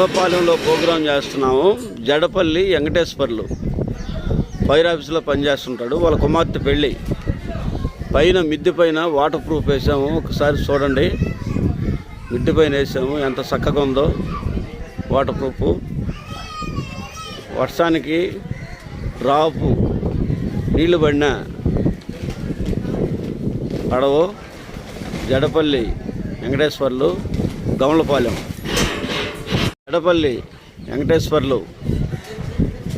గమలపాలెంలో programme చేస్తున్నాము. Jadapalli Venkateswarlu fire ఆఫీస్లో పనిచేస్తుంటాడు. వాళ్ళ కుమార్తె పెళ్ళి. పైన మిద్దె పైన వాటర్ ప్రూఫ్ వేసాము. ఒకసారి చూడండి. మిద్దె పైన వేసాము. ఎంత చక్కగా ఉందో వాటర్ ప్రూఫ్. వర్షానికి డ్రాపు నీళ్ళు పడిన పడవ జడపల్లి వెంకటేశ్వర్లు గమలపాలెం. ఎడపల్లి వెంకటేశ్వర్లు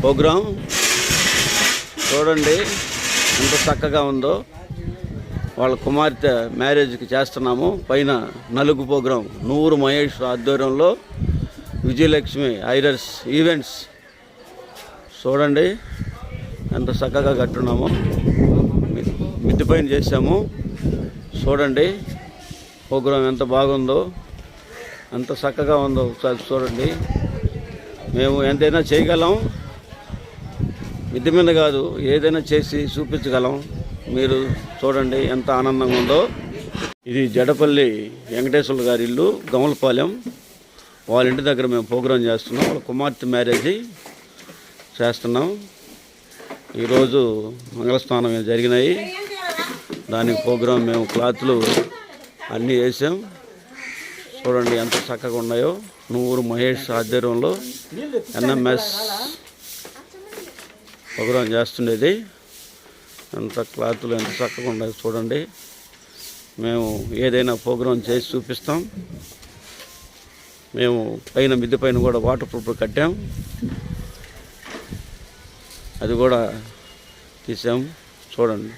ప్రోగ్రాం. చూడండి ఎంత చక్కగా ఉందో. వాళ్ళ కుమార్తె మ్యారేజ్కి చేస్తున్నాము. పైన నలుగు ప్రోగ్రాం. నూరు మహేష్ ఆధ్వర్యంలో విజయలక్ష్మి ఐరస్ ఈవెంట్స్. చూడండి ఎంత చక్కగా కట్టున్నాము. మి- మిద్దె పైన చేసాము చూడండి ప్రోగ్రాం ఎంత బాగుందో. ఎంత చక్కగా ఉందో ఒకసారి చూడండి. మేము ఎంతైనా చేయగలం. మిద్ది మీద కాదు ఏదైనా చేసి చూపించగలం. మీరు చూడండి ఎంత ఆనందంగా ఉందో. ఇది జడపల్లి వెంకటేశ్వర గారి ఇల్లు గమలపాలెం వాళ్ళ ఇంటి దగ్గర మేము ప్రోగ్రాం చేస్తున్నాం. వాళ్ళ కుమార్తె మ్యారేజ్ చేస్తున్నాం. ఈరోజు మంగళస్నానం జరిగినాయి. దానికి ప్రోగ్రాం మేము క్లాత్లు అన్నీ వేసాం. చూడండి ఎంత చక్కగా ఉన్నాయో. నూరు మహేష్ ఆధ్వర్యంలో ఎన్ఎంఎస్ ప్రోగ్రాం చేస్తుండేది. ఎంత క్లాత్లు ఎంత చక్కగా ఉన్నాయో చూడండి. మేము ఏదైనా ప్రోగ్రాం చేసి చూపిస్తాం. మేము పైన మిద్దె పైన కూడా వాటర్ ప్రూఫ్ కట్టాం. అది కూడా తీసాం. చూడండి.